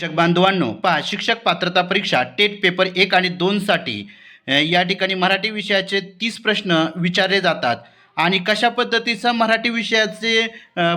शिक्षक बांधवांनो पहा शिक्षक पात्रता परीक्षा टेट पेपर एक आणि दोनसाठी या ठिकाणी मराठी विषयाचे तीस प्रश्न विचारले जातात. आणि कशा पद्धतीचा मराठी विषयाचे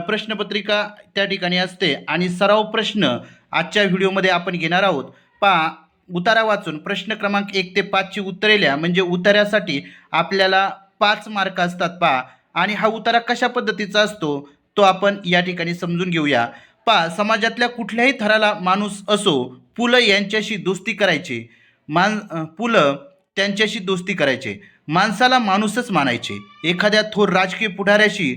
प्रश्नपत्रिका त्या ठिकाणी असते? आणि सराव प्रश्न आजच्या व्हिडिओमध्ये आपण घेणार आहोत. पहा उतारा वाचून प्रश्न क्रमांक एक ते पाचची उत्तरेल्या म्हणजे उतार्यासाठी आपल्याला पाच मार्क असतात पहा. आणि हा उतारा कशा पद्धतीचा असतो? तो आपण या ठिकाणी समजून घेऊया. पा समाजातल्या कुठल्याही थराला माणूस असो पु ल यांच्याशी दोस्ती करायचे. मान पु ल त्यांच्याशी दोस्ती करायचे. माणसाला माणूसच मानायचे. एखाद्या थोर राजकीय पुढाऱ्याशी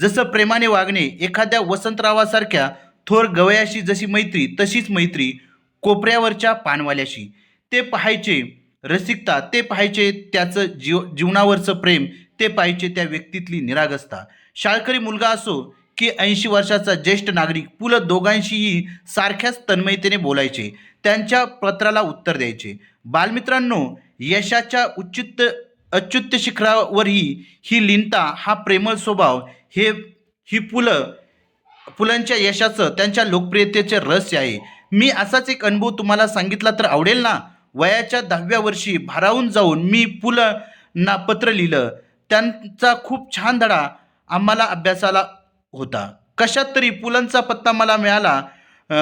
जसं प्रेमाने वागणे एखाद्या वसंतरावासारख्या थोर गवयाशी जशी मैत्री तशीच मैत्री कोपऱ्यावरच्या पानवाल्याशी. ते पाहायचे रसिकता ते पाहायचे त्याचं जीव जीवनावरचं प्रेम ते पाहायचे त्या व्यक्तीतली निरागसता. शाळकरी मुलगा असो की ऐंशी वर्षाचा ज्येष्ठ नागरिक पु ल दोघांशीही सारख्याच तन्मयतेने बोलायचे त्यांच्या पत्राला उत्तर द्यायचे. बालमित्रांनो यशाच्या उच्चित अच्युत शिखरावरही ही लिनता हा प्रेमळ स्वभाव हे ही पुलं पुलांच्या यशाचं त्यांच्या लोकप्रियतेचे रहस्य आहे. मी असाच एक अनुभव तुम्हाला सांगितला तर आवडेल ना? वयाच्या दहाव्या वर्षी भारावून जाऊन मी पुलांना पत्र लिहिलं. त्यांचा खूप छान धडा आम्हाला अभ्यासाला होता. कशात तरी पुलांचा पत्ता मला मिळाला.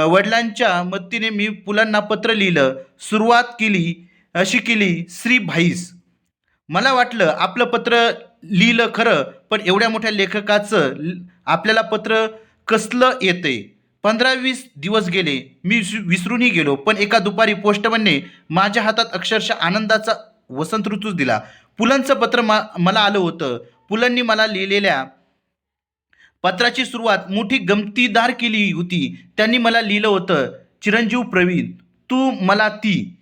वडिलांच्या मदतीने मी पुलांना पत्र लिहिलं. सुरुवात केली अशी केली श्री भाईस मला वाटलं आपलं पत्र लिहिलं खरं पण एवढ्या मोठ्या लेखकाचं ल- आपल्याला पत्र कसलं येते पंधरा वीस दिवस गेले मी विस- विसरूनही गेलो पण एका दुपारी पोस्टमनने माझ्या हातात अक्षरशः आनंदाचा वसंत ऋतूच दिला. पुलांचं पत्र मा मला आलं होतं. पुलांनी मला लिहिलेल्या पत्राची सुरुवात मोठी गमतीदार केली होती. त्यांनी मला लिहिलं होतं चिरंजीव प्रवीण तू मला ती.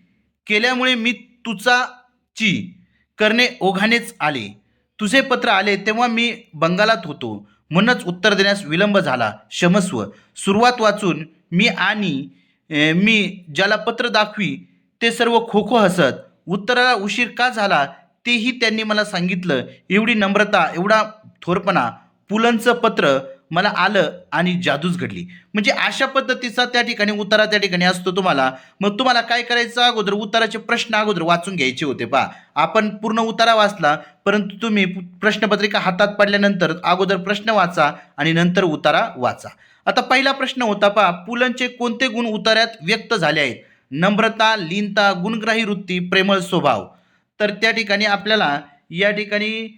केल्यामुळे मी तुचा ची करणे ओघानेच आले. तुझे पत्र आले तेव्हा मी बंगालात होतो. म्हणूनच उत्तर देण्यास विलंब झाला. क्षमस्व. सुरुवात वाचून मी आणि मी ज्याला पत्र दाखवी ते सर्व खो खो हसत. उत्तराला उशीर का झाला तेही त्यांनी मला सांगितलं. एवढी नम्रता एवढा थोरपणा पुलंचं पत्र मला आलं आणि जादूच घडली. म्हणजे अशा पद्धतीचा त्या ठिकाणी उतारा त्या ठिकाणी असतो तुम्हाला. मग तुम्हाला काय करायचं अगोदर? उताराचे प्रश्न अगोदर वाचून घ्यायचे होते पा आपण पूर्ण उतारा वाचला परंतु तुम्ही प्रश्नपत्रिका हातात पडल्यानंतर अगोदर प्रश्न वाचा आणि नंतर उतारा वाचा. आता पहिला प्रश्न होता पा पुलंचे कोणते गुण उतार्यात व्यक्त झाले आहेत? नम्रता लीनता गुणग्राही वृत्ती प्रेमळ स्वभाव. तर त्या ठिकाणी आपल्याला या ठिकाणी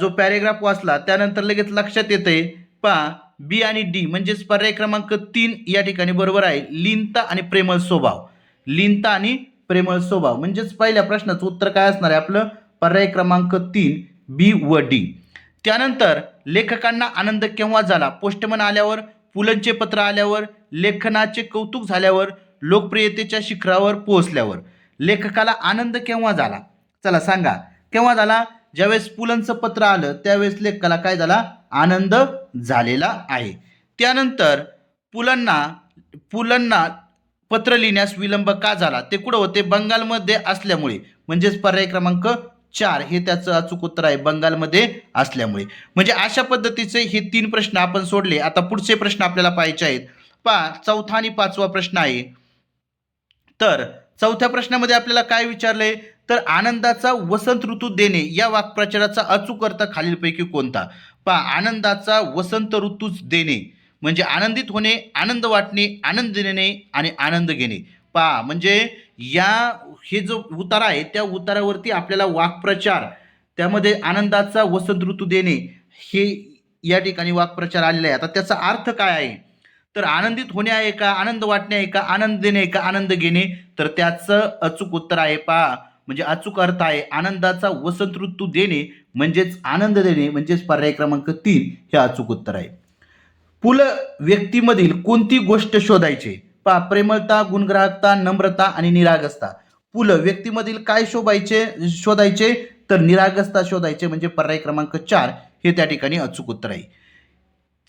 जो पॅरेग्राफ वाचला त्यानंतर लगेच लक्षात येते पा बी आणि डी म्हणजेच पर्याय क्रमांक तीन या ठिकाणी बरोबर आहे. लिनता आणि प्रेमळ स्वभाव. लिनता आणि प्रेमळ स्वभाव. म्हणजेच पहिल्या प्रश्नाचं उत्तर काय असणार आहे आपलं? पर्याय क्रमांक तीन बी व डी त्यानंतर लेखकांना आनंद केव्हा झाला? पोस्टमन आल्यावर पुलंचे पत्र आल्यावर लेखनाचे कौतुक झाल्यावर लोकप्रियतेच्या शिखरावर पोहोचल्यावर. लेखकाला आनंद केव्हा झाला? चला सांगा. केव्हा झाला? ज्यावेळेस पुलंचं पत्र आलं त्यावेळेस लेखकाला काय झाला? आनंद झालेला आहे. त्यानंतर पुलांना पुलांना पत्र लिहिण्यास विलंब का झाला? ते कुठं होते? बंगालमध्ये असल्यामुळे. म्हणजेच पर्याय क्रमांक चार हे त्याचं अचूक उत्तर आहे बंगालमध्ये असल्यामुळे. म्हणजे अशा पद्धतीचे हे तीन प्रश्न आपण सोडले. आता पुढचे प्रश्न आपल्याला पाहायचे आहेत. पा चौथा आणि पाचवा प्रश्न आहे. तर चौथ्या प्रश्नामध्ये आपल्याला काय विचारलंय? तर आनंदाचा वसंत ऋतू देणे या वाक्प्रचाराचा अचूक अर्थ खालीलपैकी कोणता? पहा आनंदाचा वसंत ऋतूच देणे. म्हणजे आनंदित होणे आनंद वाटणे आनंद देणे आणि आनंद घेणे. पहा म्हणजे या हे जो उतारा आहे त्या उतारावरती आपल्याला वाक्प्रचार त्यामध्ये आनंदाचा वसंत ऋतू देणे हे या ठिकाणी वाक्प्रचार आलेला आहे. आता त्याचा अर्थ काय आहे? तर आनंदित होणे आहे का आनंद वाटणे आहे का आनंद देणे आहे का आनंद घेणे तर त्याचं अचूक उत्तर आहे. पहा म्हणजे अचूक अर्थ आहे. आनंदाचा वसंत ऋतू देणे म्हणजेच आनंद देणे म्हणजेच पर्याय क्रमांक तीन हे अचूक उत्तर आहे. पुल व्यक्तीमधील कोणती गोष्ट शोधायचे? पा प्रेमळता गुणग्राहकता नम्रता आणि निरागसता. पुल व्यक्तीमधील काय शोधायचे शोधायचे? तर निरागसता शोधायचे म्हणजे पर्याय क्रमांक चार हे त्या ठिकाणी अचूक उत्तर आहे.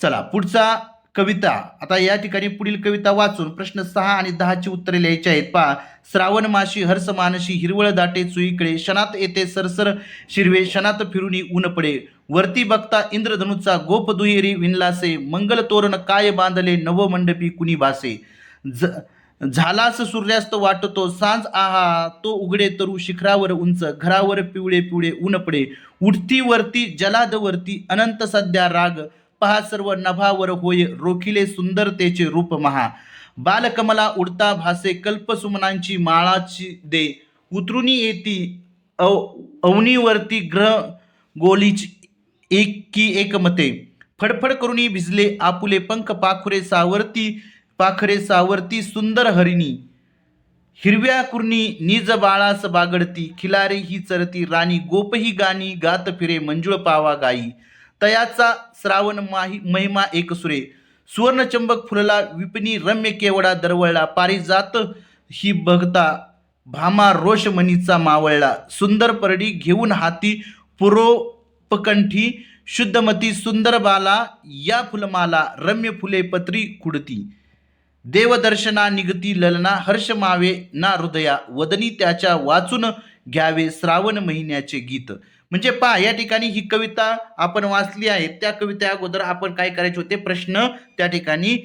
चला पुढचा कविता. आता या ठिकाणी पुढील कविता वाचून प्रश्न सहा आणि दहाची उत्तरे लिहायची आहेत. पहा. श्रावण माशी हर्ष मानशी हिरवळ दाटे चुईकडे क्षणात येते सरसर शिरवे क्षणात फिरुनी ऊन पडे. वरती बघता इंद्रधनुचा गोप दुहेरी विनलासे मंगल तोरण काय बांधले नवमंडपी कुणी भासे ज झालास सूर्यास्त वाटतो सांज आहा तो उघडे तरू शिखरावर उंच घरावर पिवळे पिवळे ऊन पडे. उठती वरती जलादवरती अनंत सध्या राग पहा सर्व नभावर होय रोखिले सुंदरतेचे रूप महा. बालकमला उडता भासे कल्पसुमनांची माळाची दे. उतरुनी येती अव अवनीवरती ग्रह गोलीची एक की एकमते. फडफड करुणी भिजले आपुले पंख पाखुरे सावरती पाखरे सावरती सुंदर हरिणी. हिरव्या कुर्णी निज बाळास बागडती खिलारी ही चरती राणी गोपही गाणी गात फिरे मंजुळ पावा गाई तयाचा श्रावण माही महिमा एक सुरे सुवर्णचंबक फुलला विपणी रम्य केवडा दरवळला. पारिजात ही बघता भामा रोषमणीचा मावळला. सुंदर परडी घेऊन हाती पुरोपकंठी. शुद्धमती सुंदर बाला या फुलमाला रम्य फुले पत्री कुडती. देवदर्शना निगती ललना हर्ष मावे ना हृदया. वदनी त्याच्या वाचून घ्यावे श्रावण महिन्याचे गीत. म्हणजे पहा या ठिकाणी ही कविता आपण वाचली आहे. त्या कविता अगोदर आपण काय करायचे होते? प्रश्न त्या ठिकाणी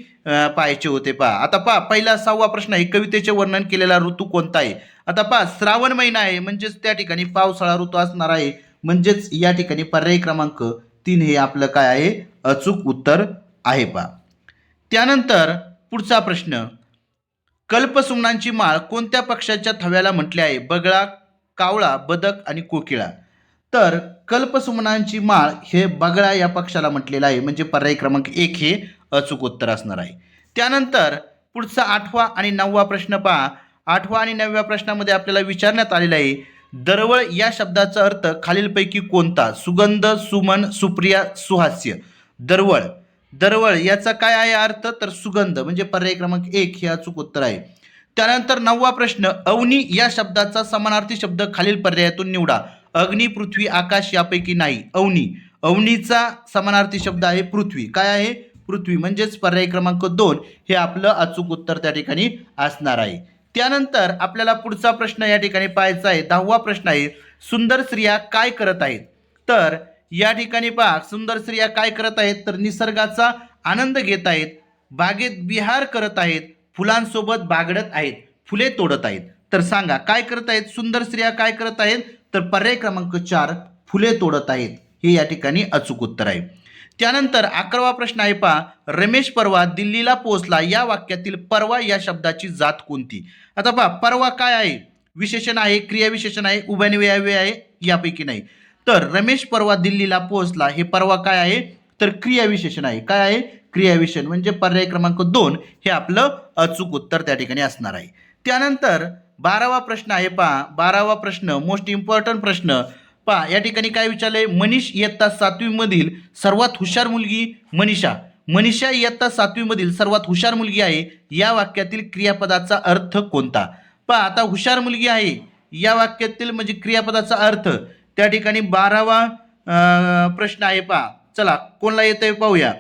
पाहायचे होते. पहा आता पहा पहिला सहावा प्रश्न आहे कवितेचे वर्णन केलेला ऋतू कोणता आहे? आता पहा श्रावण महिना आहे म्हणजेच त्या ठिकाणी पावसाळा ऋतू असणार आहे. म्हणजेच या ठिकाणी पर्याय क्रमांक तीन हे आपलं काय आहे? अचूक उत्तर आहे पहा. त्यानंतर पुढचा प्रश्न कल्पसुमनांची माळ कोणत्या पक्षाच्या थव्याला म्हटले आहे? बगळा कावळा बदक आणि कोकिळा. तर कल्पसुमनांची माळ हे बगळा या पक्षाला म्हटलेलं आहे. म्हणजे पर्याय क्रमांक एक हे अचूक उत्तर असणार आहे. त्यानंतर पुढचा आठवा आणि नववा प्रश्न पहा. आठवा आणि नवव्या प्रश्नामध्ये आपल्याला विचारण्यात आलेला आहे दरवळ या शब्दाचा अर्थ खालीलपैकी कोणता? सुगंध सुमन सुप्रिया सुहास्य. दरवळ. दरवळ याचा काय आहे अर्थ? तर सुगंध. म्हणजे पर्याय क्रमांक एक हे अचूक उत्तर आहे. त्यानंतर नववा प्रश्न अवनी या शब्दाचा समानार्थी शब्द खालील पर्यायातून निवडा. अग्नी पृथ्वी आकाश यापैकी नाही. अवनी. अवनीचा समानार्थी शब्द आहे पृथ्वी. काय आहे? पृथ्वी. म्हणजेच पर्याय क्रमांक दोन हे आपलं अचूक उत्तर त्या ठिकाणी असणार आहे. त्यानंतर आपल्याला पुढचा प्रश्न या ठिकाणी पाहायचा आहे. दहावा प्रश्न आहे सुंदर स्त्रिया काय करत आहेत? तर या ठिकाणी पहा सुंदर स्त्रिया काय करत आहेत? तर निसर्गाचा आनंद घेत आहेत बागेत विहार करत आहेत फुलांसोबत बागडत आहेत फुले तोडत आहेत. तर सांगा काय करत आहेत? सुंदर स्त्रिया काय करत आहेत? तर पर्याय क्रमांक चार फुले तोडत आहेत. हे या ठिकाणी अचूक उत्तर आहे. त्यानंतर अकरावा प्रश्न आहे पहा. रमेश परवा दिल्लीला पोहोचला. या वाक्यातील परवा या शब्दाची जात कोणती? आता पहा परवा काय आहे? विशेषण आहे क्रियाविशेषण आहे उभयनिव्याय आहे यापैकी नाही. तर रमेश परवा दिल्लीला पोहोचला. हे परवा काय आहे? तर क्रियाविशेषण आहे. काय आहे? क्रियाविशेषण म्हणजे पर्याय क्रमांक दोन हे आपलं अचूक उत्तर त्या ठिकाणी असणार आहे. त्यानंतर बारावा प्रश्न आहे पहा बारावा प्रश्न मोस्ट इम्पॉर्टंट प्रश्न. पहा या ठिकाणी काय विचारलंय? मनीष इयत्ता सातवीमधील सर्वात हुशार मुलगी मनीषा. मनीषा इयत्ता सातवीमधील सर्वात हुशार मुलगी आहे या वाक्यातील क्रियापदाचा अर्थ कोणता? पहा आता हुशार मुलगी आहे या वाक्यातील म्हणजे क्रियापदाचा अर्थ. त्या ठिकाणी बारावा प्रश्न आहे पहा. चला कोणला येत आहे पाहूया.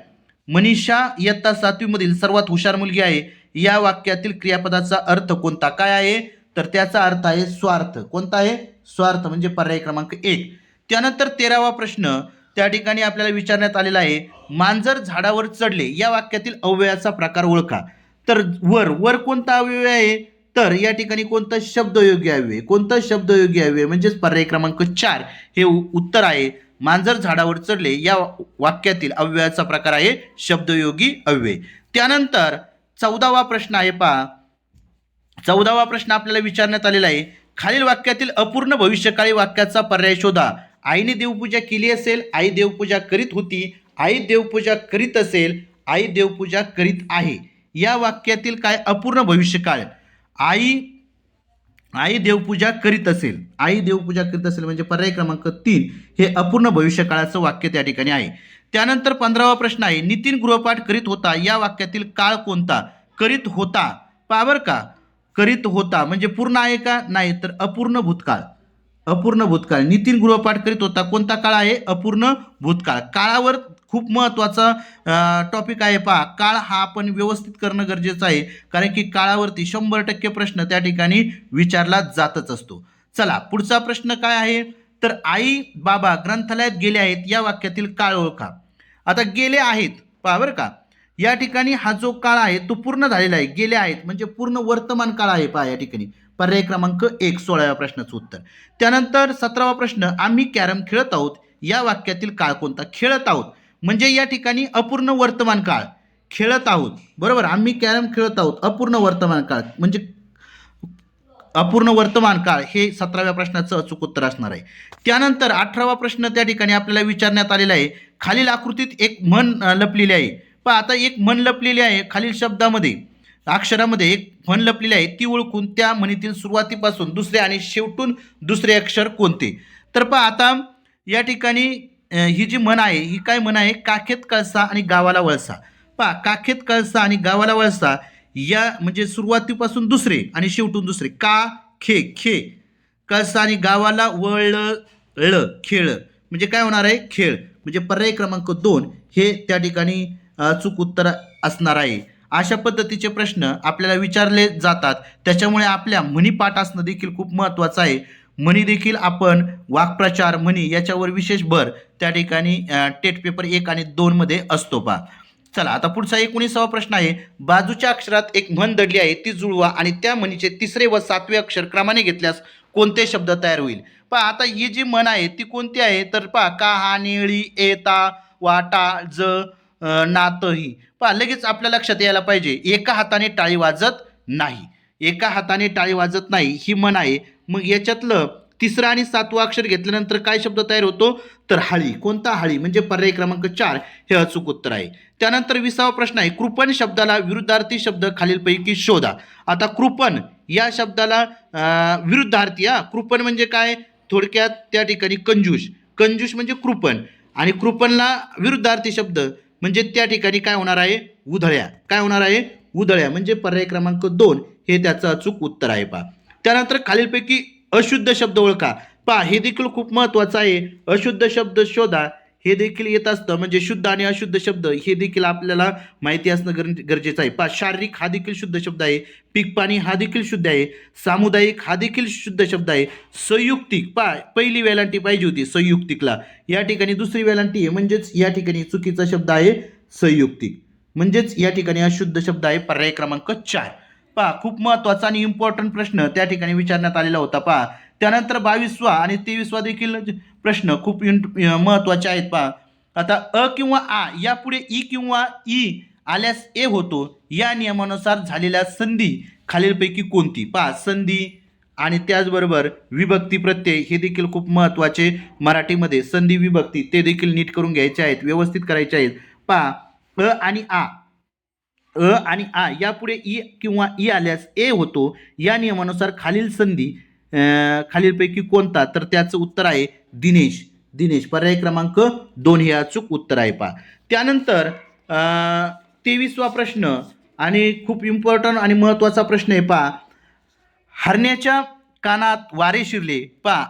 मनीषा इयत्ता सातवीमधील सर्वात हुशार मुलगी आहे या वाक्यातील क्रियापदाचा अर्थ कोणता? काय आहे? तर त्याचा अर्थ आहे स्वार्थ. कोणता आहे? स्वार्थ म्हणजे पर्याय क्रमांक एक. त्यानंतर तेरावा प्रश्न त्या ठिकाणी आपल्याला विचारण्यात आलेला आहे मांजर झाडावर चढले या वाक्यातील अव्ययाचा प्रकार ओळखा. तर वर वर कोणता अव्यय आहे? तर या ठिकाणी कोणतं शब्दयोगी अव्यय? कोणतं शब्दयोगी अव्यय? म्हणजेच पर्याय क्रमांक चार. हे उ- उत्तर आहे मांजर झाडावर चढले या वाक्यातील अव्ययाचा प्रकार आहे शब्दयोगी अव्यय. त्यानंतर चौदावा प्रश्न आहे पहा चौदावा प्रश्न आपल्याला विचारण्यात आलेला आहे. खालील वाक्यातील अपूर्ण भविष्यकाळी वाक्याचा पर्याय शोधा. आईने देवपूजा केली असेल आई देवपूजा करीत होती. आई देवपूजा करीत असेल आई देवपूजा करीत आहे. या वाक्यातील काय अपूर्ण भविष्यकाळ? आई आई देवपूजा करीत असेल. आई देवपूजा करीत असेल म्हणजे पर्याय क्रमांक तीन हे अपूर्ण भविष्यकाळाचं वाक्य त्या ठिकाणी आहे. त्यानंतर पंधरावा प्रश्न आहे. नितीन गृहपाठ करीत होता. या वाक्यातील काळ कोणता? करीत होता. पावर का? करीत होता. म्हणजे पूर्ण आहे का? नाही. तर अपूर्ण भूतकाळ. अपूर्ण भूतकाळ. नितीन गृहपाठ करीत होता. कोणता काळ आहे? अपूर्ण भूतकाळ. काळावर खूप महत्त्वाचा टॉपिक आहे. पहा काळ हा आपण व्यवस्थित करणं गरजेचं आहे. कारण की काळावरती शंभर टक्के प्रश्न त्या ठिकाणी विचारला जातच असतो. चला पुढचा प्रश्न काय आहे? तर आई बाबा ग्रंथालयात गेले आहेत. या वाक्यातील काळ ओळखा. आता गेले आहेत. पहा बरं का. या ठिकाणी हा जो काळ आहे तो पूर्ण झालेला आहे गेले आहेत. म्हणजे पूर्ण वर्तमान काळ आहे पहा या ठिकाणी. पर्याय क्रमांक एक सोळाव्या प्रश्नाचं उत्तर. त्यानंतर सतरावा प्रश्न आम्ही कॅरम खेळत आहोत. या वाक्यातील काळ कोणता? खेळत आहोत. म्हणजे या ठिकाणी अपूर्ण वर्तमान काळ. खेळत आहोत. बरोबर? आम्ही कॅरम खेळत आहोत. अपूर्ण वर्तमान काळ. म्हणजे अपूर्ण वर्तमान काळ हे सतराव्या प्रश्नाचं अचूक उत्तर असणार आहे. त्यानंतर अठरावा प्रश्न त्या ठिकाणी आपल्याला विचारण्यात आलेला आहे. खालील आकृतीत एक म्हण लपलेली आहे. पण आता एक म्हण लपलेली आहे खालील शब्दामध्ये. अक्षरामध्ये एक म्हण लपलेली आहे ती ओळखून त्या म्हणीतील सुरुवातीपासून दुसरे आणि शेवटून दुसरे अक्षर कोणते? तर पहा आता या ठिकाणी ही जी म्हण आहे ही काय म्हण आहे? काखेत कळसा आणि गावाला वळसा. पहा काखेत कळसा आणि गावाला वळसा या म्हणजे सुरुवातीपासून दुसरे आणि शेवटून दुसरे. का खे खे. कळसा आणि गावाला वळ ळ खेळ. म्हणजे काय होणार आहे? खेळ. म्हणजे पर्याय क्रमांक दोन हे त्या ठिकाणी अचूक उत्तर असणार आहे. अशा पद्धतीचे प्रश्न आपल्याला विचारले जातात. त्याच्यामुळे आपल्या म्हणी पाठ असणं देखील खूप महत्त्वाचं आहे. म्हणी देखील आपण वाक्प्रचार म्हणी याच्यावर विशेष भर त्या ठिकाणी टेट पेपर एक आणि दोनमध्ये असतो पा चला आता पुढचा एकोणीसावा प्रश्न आहे. बाजूच्या अक्षरात एक म्हण दडली आहे ती जुळवा आणि त्या म्हणीचे तिसरे व सातवे अक्षर क्रमाने घेतल्यास कोणते शब्द तयार होईल? पहा आता ही जी म्हण आहे ती कोणती आहे? तर पहा का हा निळी एता वाटा ज नातंही. पहा लगेच आपल्या लक्षात यायला पाहिजे. एका हाताने टाळी वाजत नाही. एका हाताने टाळी वाजत नाही ही म्हण आहे. मग याच्यातलं तिसरं आणि सातवं अक्षर घेतल्यानंतर काय शब्द तयार होतो? तर हाळी. कोणता हाळी? म्हणजे पर्याय क्रमांक चार हे अचूक उत्तर आहे. त्यानंतर विसावा प्रश्न आहे. कृपण शब्दाला विरुद्धार्थी शब्द खालीलपैकी शोधा. आता कृपण या शब्दाला विरुद्धार्थी हा? कृपण म्हणजे काय? थोडक्यात त्या ठिकाणी कंजूष. कंजूष म्हणजे कृपण. आणि कृपणला विरुद्धार्थी शब्द. म्हणजे त्या ठिकाणी काय होणार आहे? उधळ्या. काय होणार आहे? उधळ्या. म्हणजे पर्याय क्रमांक दोन हे त्याचं अचूक उत्तर आहे पहा. त्यानंतर खालीलपैकी अशुद्ध शब्द ओळखा. पहा हे देखील खूप महत्त्वाचं आहे. अशुद्ध शब्द शोधा. हे देखील येत असतं. म्हणजे शुद्ध आणि अशुद्ध शब्द हे देखील आपल्याला माहिती असणं गर गरजेचं आहे. पा शारीरिक हा देखील शुद्ध शब्द आहे. पीक पाणी हा देखील शुद्ध आहे. सामुदायिक हा देखील शुद्ध शब्द आहे. संयुक्तिक पा पहिली वेलांटी पाहिजे होती संयुक्तिकला. या ठिकाणी दुसरी वेलांटी आहे. म्हणजेच या ठिकाणी चुकीचा शब्द आहे संयुक्तिक. म्हणजेच या ठिकाणी अशुद्ध शब्द आहे पर्याय क्रमांक चार. पहा खूप महत्त्वाचा आणि इम्पॉर्टंट प्रश्न त्या ठिकाणी विचारण्यात आलेला होता. पहा त्यानंतर बावीसवा आणि तेवीसवा देखील प्रश्न खूप इंट महत्त्वाचे आहेत पहा. आता अ किंवा आ यापुढे ई किंवा ई आल्यास ए होतो. या नियमानुसार झालेल्या संधी खालीलपैकी कोणती? पहा संधी आणि त्याचबरोबर विभक्ती प्रत्यय हे देखील खूप महत्त्वाचे मराठीमध्ये. संधी विभक्ती ते देखील नीट करून घ्यायचे आहेत व्यवस्थित करायचे आहेत. पहा अ आणि आ. अ आणि आ यापुढे ई किंवा ई आल्यास ए होतो. या नियमानुसार खालील संधी खालीलपैकी कोणता? तर त्याचं उत्तर आहे दिनेश. दिनेश पर्याय क्रमांक दोन हे अचूक उत्तर आहे पहा. त्यानंतर तेवीसवा प्रश्न आणि खूप इम्पॉर्टंट आणि महत्त्वाचा प्रश्न आहे पहा. हरण्याच्या कानात वारे शिरले. पहा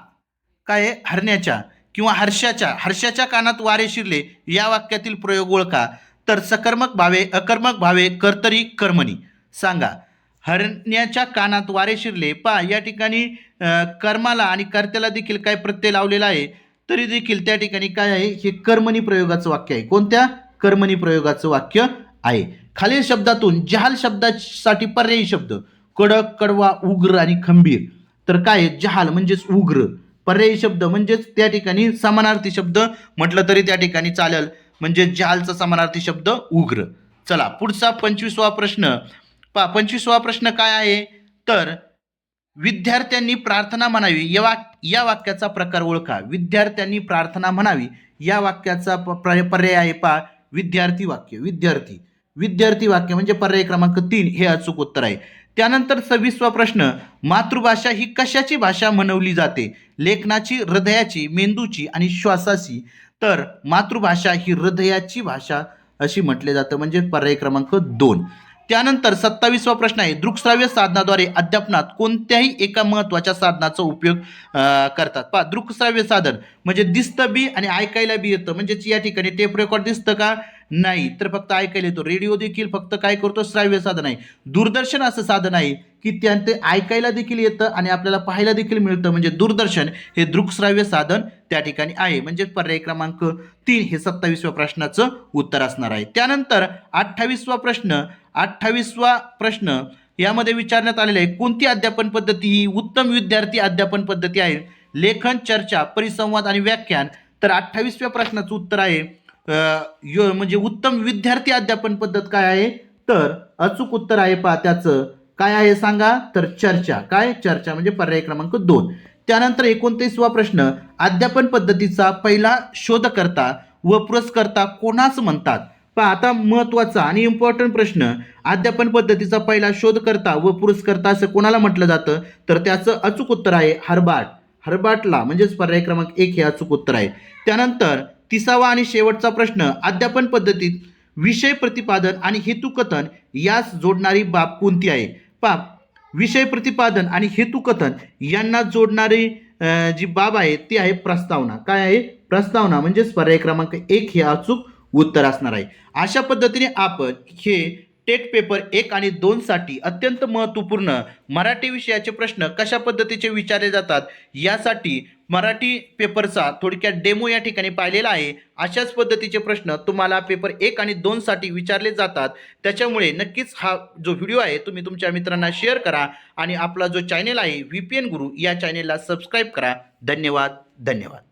काय आहे? हरण्याच्या किंवा हर्षाच्या. हर्षाच्या कानात वारे शिरले. या वाक्यातील प्रयोग ओळखा. तर सकर्मक भावे अकर्मक भावे कर्तरी कर्मणी. सांगा. हरण्याच्या कानात वारे शिरले. पा या ठिकाणी कर्माला आणि कर्त्याला देखील काय प्रत्यय लावलेला आहे तरी देखील त्या ठिकाणी काय आहे हे कर्मणी प्रयोगाचं वाक्य आहे. कोणत्या? कर्मणी प्रयोगाचं वाक्य आहे. खालील शब्दातून जहाल शब्दासाठी पर्यायी शब्द कडक कडवा उग्र आणि खंबीर. तर काय आहे? जहाल म्हणजेच उग्र. पर्यायी शब्द म्हणजेच त्या ठिकाणी समानार्थी शब्द म्हटलं तरी त्या ठिकाणी चालेल. म्हणजे जहालचा समानार्थी शब्द उग्र. चला पुढचा पंचवीसवा प्रश्न. पा पंचवीसवा प्रश्न काय आहे? तर विद्यार्थ्यांनी प्रार्थना म्हणावी या वाक या वाक्याचा प्रकार ओळखा. विद्यार्थ्यांनी प्रार्थना म्हणावी या वाक्याचा प- पर्याय पर्याय आहे पा विद्यार्थी वाक्य विद्यार्थी. विद्यार्थी वाक्य म्हणजे पर्याय क्रमांक तीन हे अचूक उत्तर आहे. त्यानंतर सव्वीसवा प्रश्न मातृभाषा ही कशाची भाषा म्हणवली जाते? लेखनाची हृदयाची मेंदूची आणि श्वासाची. तर मातृभाषा ही हृदयाची भाषा अशी म्हटले जातं म्हणजे पर्याय क्रमांक दोन. त्यानंतर सत्तावीसवा प्रश्न आहे. दृकश्राव्य साधनाद्वारे अध्यापनात कोणत्याही एका महत्त्वाच्या साधनाचा उपयोग करतात. पहा दृकश्राव्य साधन म्हणजे दिसतं बी आणि ऐकायला बी येतं. म्हणजेच या ठिकाणी टेप रेकॉर्ड दिसतं का? नाही. तर फक्त ऐकायला येतो. रेडिओ देखील फक्त काय करतो? श्राव्य साधन आहे. दूरदर्शन असं साधन आहे की त्या ते ऐकायला देखील येतं आणि आपल्याला पाहायला देखील मिळतं. म्हणजे दूरदर्शन हे दृकश्राव्य साधन त्या ठिकाणी आहे. म्हणजे पर्याय क्रमांक तीन हे सत्तावीसव्या प्रश्नाचं उत्तर असणार आहे. त्यानंतर अठ्ठावीसवा प्रश्न अठ्ठावीसवा प्रश्न यामध्ये विचारण्यात आलेला आहे कोणती अध्यापन पद्धती ही उत्तम विद्यार्थी अध्यापन पद्धती आहे? लेखन चर्चा परिसंवाद आणि व्याख्यान. तर अठ्ठावीसव्या प्रश्नाचं उत्तर आहे यो म्हणजे उत्तम विद्यार्थी अध्यापन पद्धत काय आहे? तर अचूक उत्तर आहे पहा त्याचं. काय आहे सांगा? तर चर्चा. काय? चर्चा म्हणजे पर्याय क्रमांक दोन. त्यानंतर एकोणतीसवा प्रश्न अध्यापन पद्धतीचा पहिला शोधकर्ता व पुरस्कर्ता कोणास म्हणतात? पहा आता महत्त्वाचा आणि इम्पॉर्टंट प्रश्न अध्यापन पद्धतीचा पहिला शोधकर्ता व पुरस्कर्ता असं कोणाला म्हटलं जातं? तर त्याचं अचूक उत्तर आहे हरबाट. हरबाटला म्हणजेच पर्याय क्रमांक एक हे अचूक उत्तर आहे. त्यानंतर तिसावा आणि शेवटचा प्रश्न अध्यापन पद्धतीत विषय प्रतिपादन आणि हेतुकथन यास जोडणारी बाब कोणती आहे? पहा विषय प्रतिपादन आणि हेतुकथन यांना जोडणारी जी बाब आहे ती आहे प्रस्तावना. काय आहे? प्रस्तावना म्हणजेच पर्याय क्रमांक एक हे अचूक उत्तर असणार आहे. अशा पद्धतीने आपण हे टेट पेपर एक आणि दोनसाठी अत्यंत महत्त्वपूर्ण मराठी विषयाचे प्रश्न कशा पद्धतीचे विचारले जातात यासाठी मराठी पेपरचा थोडक्यात डेमो या ठिकाणी पाहिलेला आहे. अशाच पद्धतीचे प्रश्न तुम्हाला पेपर एक आणि दोनसाठी विचारले जातात. त्याच्यामुळे नक्कीच हा जो व्हिडिओ आहे तुम्ही तुमच्या मित्रांना शेअर करा आणि आपला जो चॅनेल आहे व्ही पी एन गुरु या चॅनेलला सबस्क्राईब करा. धन्यवाद धन्यवाद.